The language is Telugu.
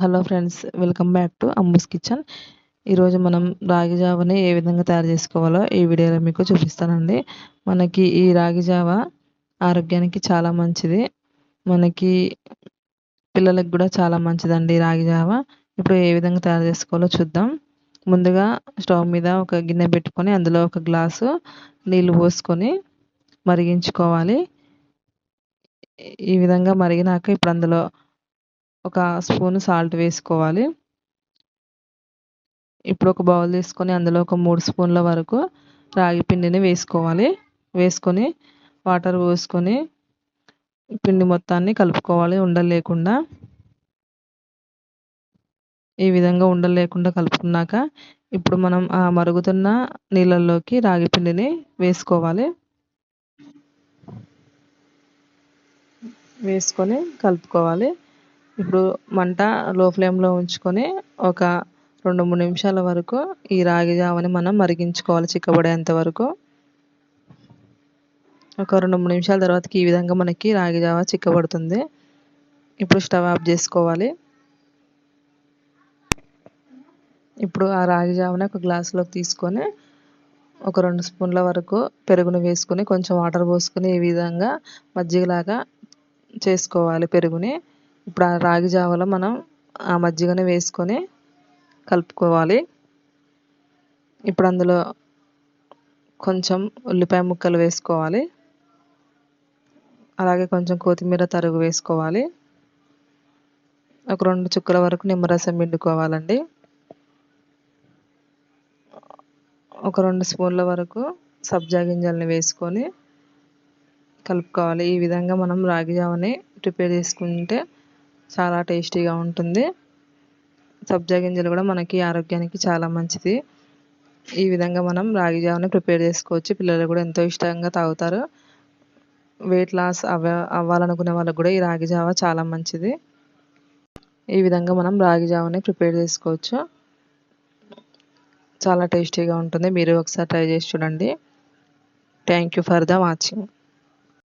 Hello friends welcome back to Ammu's kitchen. ఈరోజు మనం రాగి జావని ఏ విధంగా తయారు చేసుకోవాలో ఈ వీడియోలో మీకు చూపిస్తానండి. మనకి ఈ రాగి జావ ఆరోగ్యానికి చాలా మంచిది. మనకి పిల్లలకు కూడా చాలా మంచిదండి రాగి జావ. ఇప్పుడు ఏ విధంగా తయారు చేసుకోవాలో చూద్దాం. ముందుగా స్టవ్ మీద ఒక గిన్నె పెట్టుకొని అందులో ఒక గ్లాసు నీళ్ళు పోసుకొని మరిగించుకోవాలి. ఈ విధంగా మరిగినాక ఇప్పుడు అందులో ఒక స్పూన్ సాల్ట్ వేసుకోవాలి. ఇప్పుడు ఒక బౌల్ తీసుకొని అందులో ఒక మూడు స్పూన్ల వరకు రాగి పిండిని వేసుకోవాలి. వేసుకొని వాటర్ పోసుకొని పిండి మొత్తాన్ని కలుపుకోవాలి ఉండలు లేకుండా. ఈ విధంగా ఉండలేకుండా కలుపుకున్నాక ఇప్పుడు మనం ఆ మరుగుతున్న నీళ్ళల్లోకి రాగి పిండిని వేసుకోవాలి. వేసుకొని కలుపుకోవాలి. ఇప్పుడు మంట లో ఫ్లేమ్లో ఉంచుకొని ఒక రెండు మూడు నిమిషాల వరకు ఈ రాగి జావని మనం మరిగించుకోవాలి చిక్కబడేంత వరకు. ఒక రెండు మూడు నిమిషాల తర్వాతకి ఈ విధంగా మనకి రాగి జావ చిక్కబడుతుంది. ఇప్పుడు స్టవ్ ఆఫ్ చేసుకోవాలి. ఇప్పుడు ఆ రాగి జావని ఒక గ్లాసులోకి తీసుకొని ఒక రెండు స్పూన్ల వరకు పెరుగును వేసుకొని కొంచెం వాటర్ పోసుకొని ఈ విధంగా మజ్జిగలాగా చేసుకోవాలి పెరుగుని. ఇప్పుడు ఆ రాగి జావలో మనం ఆ మజ్జిగను వేసుకొని కలుపుకోవాలి. ఇప్పుడు అందులో కొంచెం ఉల్లిపాయ ముక్కలు వేసుకోవాలి. అలాగే కొంచెం కొత్తిమీర తరుగు వేసుకోవాలి. ఒక రెండు చుక్కల వరకు నిమ్మరసం పిండుకోవాలండి. ఒక రెండు స్పూన్ల వరకు సబ్జా గింజల్ని వేసుకొని కలుపుకోవాలి. ఈ విధంగా మనం రాగి జావని ప్రిపేర్ చేసుకుంటే చాలా టేస్టీగా ఉంటుంది. సబ్జా గింజలు కూడా మనకి ఆరోగ్యానికి చాలా మంచిది. ఈ విధంగా మనం రాగి జావని ప్రిపేర్ చేసుకోవచ్చు. పిల్లలు కూడా ఎంతో ఇష్టంగా తాగుతారు. వెయిట్ లాస్ అవ అవ్వాలనుకునే వాళ్ళకి కూడా ఈ రాగి జావ చాలా మంచిది. ఈ విధంగా మనం రాగి జావని ప్రిపేర్ చేసుకోవచ్చు. చాలా టేస్టీగా ఉంటుంది. మీరు ఒకసారి ట్రై చేసి చూడండి. Thank you for the watching.